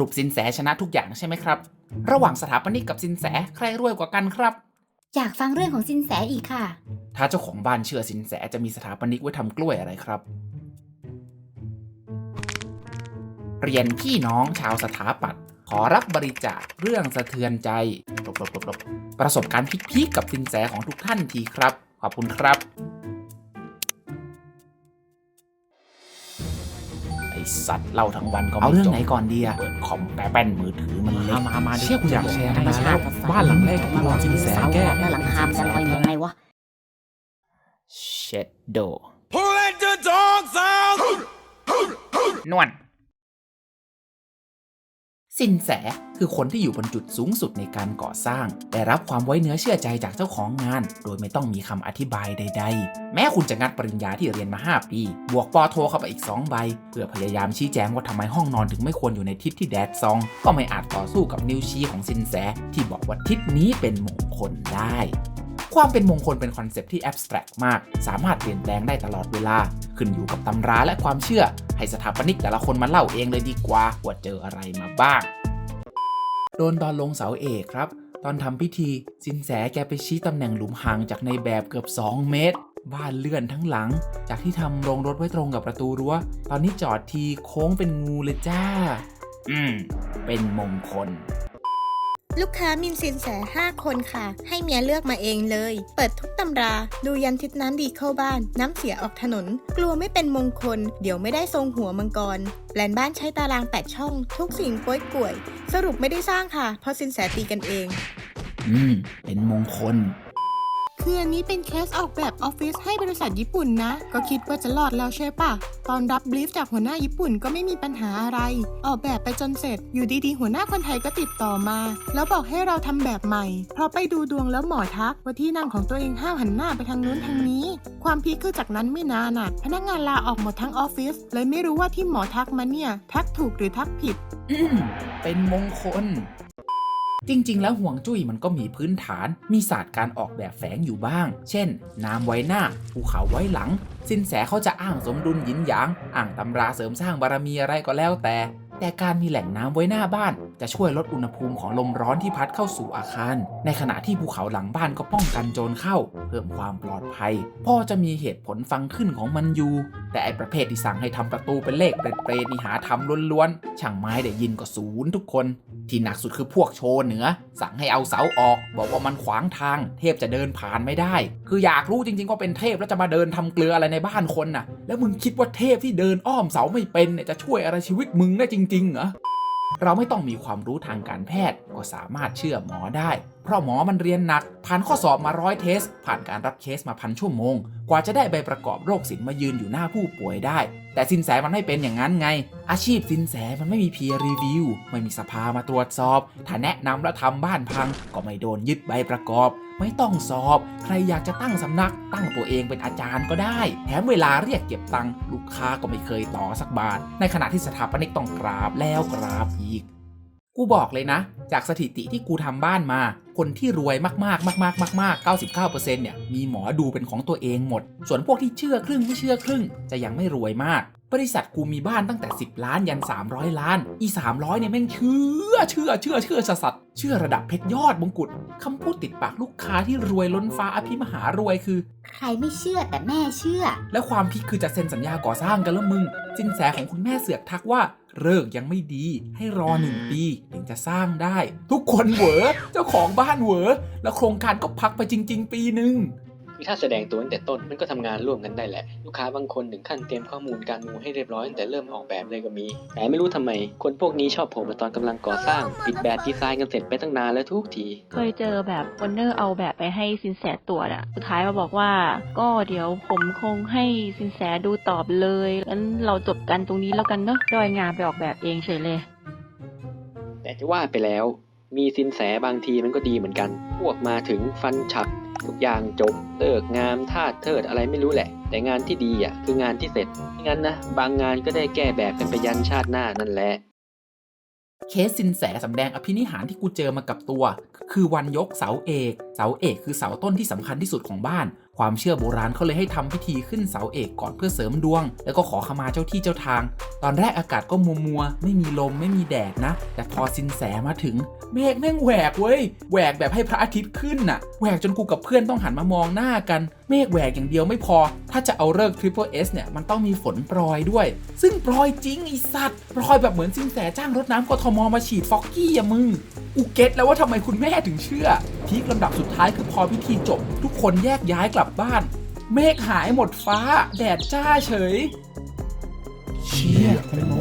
รุปสินแสชนะทุกอย่างใช่ไหมครับ ระหว่างสถาปนิกกับสินแสใครรวยกว่ากันครับ อยากฟังเรื่องของสินแสอีกค่ะ ถ้าเจ้าของบ้านเชื่อสินแสจะมีสถาปนิกไว้ทำกล้วยอะไรครับ เรียนพี่น้องชาวสถาปัตย์ขอรับบริจาคเรื่องสะเทือนใจหลบหลบหลบหลบประสบการณ์พีคๆกับสินแสของทุกท่านทีครับ ขอบคุณครับ สัตว์เล่าทั้งวันก็เอาเรื่องไหนก่อนดีอะเปิดคอมแปะแป้นมือถือมันเล็กมามามาเชี่ยกูอยากแชร์ธรรมนะชาติบ้านหลังแรกที่โดนสินแสแก้แล้วหลังคามจะลอยยังไงวะเช็ดโด Who let the dogs out? นวล สินแสคือคนที่อยู่บนจุดสูงสุดในการก่อสร้าง ได้รับความไว้เนื้อเชื่อใจจากเจ้าของงาน โดยไม่ต้องมีคำอธิบายใด ๆ แม้คุณจะงัดปริญญาที่เรียนมา 5 ปี บวกปอโทเข้าไปอีก 2 ใบ เพื่อพยายามชี้แจงว่าทำไมห้องนอนถึงไม่ควรอยู่ในทิศที่แดดซอง ก็ไม่อาจต่อสู้กับนิ้วชี้ของสินแสที่บอกว่าทิศนี้เป็นมงคลได้ ความเป็นมงคลเป็นคอนเซปที่แอบสแตรกมาก สามารถเปลี่ยนแปลงได้ตลอดเวลา ขึ้นอยู่กับตำราและความเชื่อ ให้สถาปนิกแต่ละคนมาเล่าเองเลยดีกว่าว่าเจออะไรมาบ้าง โดนตอนลงเสาเอกครับ ตอนทำพิธีสินแสแกไปชี้ตำแหน่งหลุมห่างจากในแบบเกือบ 2 เมตร บ้านเลื่อนทั้งหลัง จากที่ทำโรงรถไว้ตรงกับประตูรั้ว ตอนนี้จอดทีโค้งเป็นงูเลยจ้า อืม เป็นมงคล ลูกค้ามินซินแส 5 คนค่ะ ให้เมียเลือกมาเองเลย เปิดทุกตำรา ดูยันทิศนั้นดีเข้าบ้าน น้ำเสียออกถนน กลัวไม่เป็นมงคล เดี๋ยวไม่ได้ทรงหัวมังกรแปลนบ้านใช้ตาราง 8 ช่อง ทุกสิ่งป้วยก่วย สรุปไม่ได้สร้างค่ะ เพราะสินแสตีกันเอง อืม เป็นมงคล คืออันนี้เป็นเคสออกแบบออฟฟิศให้บริษัทญี่ปุ่นนะ ก็คิดว่าจะรอดแล้วใช่ปะ ตอนรับบลีฟจากหัวหน้าญี่ปุ่นก็ไม่มีปัญหาอะไร ออกแบบไปจนเสร็จ อยู่ดีๆ หัวหน้าคนไทยก็ติดต่อมา แล้วบอกให้เราทำแบบใหม่พราะไปดูดวงแล้วหมอทักว่าที่นั่งของตัวเองห้ามหันหน้าไปทางนู้นทางนี้ ความพีคคือจากนั้นไม่นานน่ะ พนักงานลาออกหมดทั้งออฟฟิศเลยไม่รู้ว่าที่หมอทักมาเนี่ย ทักถูกหรือทักผิดเป็นมงคล จริง ๆ แล้วห่วงจุ้ยมันก็มีพื้นฐาน มีศาสตร์การออกแบบแฝงอยู่บ้าง เช่น น้ำไว้หน้า ภูเขาไว้หลัง สินแสเขาจะอ้างสมดุลหยินหยาง อ้างตำราเสริมสร้างบารมีอะไรก็แล้วแต่ แต่การมีแหล่งน้ำไว้หน้าบ้าน จะช่วยลดอุณหภูมิของลมร้อนที่พัดเข้าสู่อาคาร ในขณะที่ภูเขาหลังบ้านก็ป้องกันโจรเข้า เพิ่มความปลอดภัย พ่อจะมีเหตุผลฟังขึ้นของมันอยู่ แต่ไอประเภทที่สั่งให้ทำประตูเป็นเลขเปรตๆนี่หาทำล้วนๆ ช่างไม้ได้ยินก็ศูนย์ทุกคน ที่หนักสุดคือพวกโชว์เหนือ สั่งให้เอาเสาออก บอกว่ามันขวางทาง เทพจะเดินผ่านไม่ได้ คืออยากรู้จริงๆก็เป็นเทพแล้วจะมาเดินทำเกลืออะไรในบ้านคนน่ะ แล้วมึงคิดว่าเทพที่เดินอ้อมเสาไม่เป็นเนี่ยจะช่วยอะไรชีวิตมึงได้จริงๆเหรอเราไม่ต้องมีความรู้ทางการแพทย์ก็สามารถเชื่อหมอได้ เพราะหมอมันเรียนหนัก ผ่านข้อสอบมาร้อยเทส ผ่านการรับเคสมาพันชั่วโมง กว่าจะได้ใบประกอบโรคศิลป์มายืนอยู่หน้าผู้ป่วยได้ แต่สินแสมันไม่เป็นอย่างนั้นไง อาชีพสินแสมันไม่มี peer review ไม่มีสภามาตรวจสอบ ถ้าแนะนำแล้วทำบ้านพัง ก็ไม่โดนยึดใบประกอบ ไม่ต้องสอบ ใครอยากจะตั้งสำนัก ตั้งตัวเองเป็นอาจารย์ก็ได้ แถมเวลาเรียกเก็บตังค์ลูกค้าก็ไม่เคยต่อสักบาท ในขณะที่สถาปนิกต้องกราบแล้วกราบอีก กูบอกเลยนะ จากสถิติที่กูทำบ้านมา คนที่รวยมากๆ มากๆ มากๆ 99%เนี่ย มีหมอดูเป็นของตัวเองหมด ส่วนพวกที่เชื่อครึ่งไม่เชื่อครึ่ง จะยังไม่รวยมาก บริษัทกูมีบ้านตั้งแต่ 10 ล้านยัน 300 ล้าน อี 300 เนี่ยแม่งเชื่อ เชื่อ เชื่อ เชื่อสัสๆเชื่อระดับเพชรยอดมงกุฎคำพูดติดปากลูกค้าที่รวยล้นฟ้าอภิมหารวยคือ ใครไม่เชื่อแต่แม่เชื่อ แล้วความพีคคือจะเซ็นสัญญาก่อสร้างกันแล้วมึงสินแสของคุณแม่เสือกทักว่า เลิกยังไม่ดี ให้รอหนึ่งปีถึงจะสร้างได้ ทุกคนเหวอเจ้าของบ้านเหวอแล้วโครงการก็พักไปจริง ๆ ปีหนึ่ง คือถ้าแสดงตัวตั้งแต่ต้นมันก็ทำงานร่วมกันได้แหละ ลูกค้าบางคนถึงขั้นเตรียมข้อมูลการมูให้เรียบร้อยตั้งแต่เริ่มออกแบบเลยก็มี แต่ไม่รู้ทำไม คนพวกนี้ชอบโผล่มาตอนกำลังก่อสร้าง ปิดแบบดีไซน์กันเสร็จไปตั้งนานแล้วทุกที เคยเจอแบบวันเนอร์เอาแบบไปให้สินแสตรวจอะสุดท้ายมาบอกว่า ก็เดี๋ยวผมคงให้สินแสดูตอบเลยงั้นเราจบกันตรงนี้แล้วกันเนอะดอยงานไปออกแบบเองเฉยเลย แต่จะว่าไปแล้ว มีสินแสบางทีมันก็ดีเหมือนกัน พวกมาถึงฟันฉับทุกอย่างจบเลิกงามท่าเทิดอะไรไม่รู้แหละ แต่งานที่ดีอะคืองานที่เสร็จไม่งั้นนะ บางงานก็ได้แก้แบบเป็นไปยันชาติหน้านั่นแหละเคสสินแสสำแดงอภินิหารที่กูเจอมากับตัว คือวันยกเสาเอก เสาเอกคือเสาต้นที่สำคัญที่สุดของบ้าน ความเชื่อโบราณเขาเลยให้ทำพิธีขึ้นเสาเอกก่อนเพื่อเสริมดวง แล้วก็ขอขมาเจ้าที่เจ้าทาง ตอนแรกอากาศก็มัวมัวไม่มีลมไม่มีแดดนะ แต่พอสินแสมาถึงเมฆแม่งแหวกเว้ยแหวกแบบให้พระอาทิตย์ขึ้นน่ะแหวกจนกูกับเพื่อนต้องหันมามองหน้ากันเมฆแหวกอย่างเดียวไม่พอ ถ้าจะเอาเลิก Triple S เนี่ย มันต้องมีฝนโปรยด้วย ซึ่งโปรยจริงไอสัตว์โปรยแบบเหมือนสินแสจ้างรถน้ำกทมมาฉีดฟอกกี้อะมึง อูเก็ตแล้วว่าทำไมคุณแม่ถึงเชื่อ พีคลำดับสุดท้ายคือพอพิธีจบ ทุกคนแยกย้ายกลับบ้าน เมฆหายหมดฟ้า แดดจ้าเฉย เชี่ยเป็นโม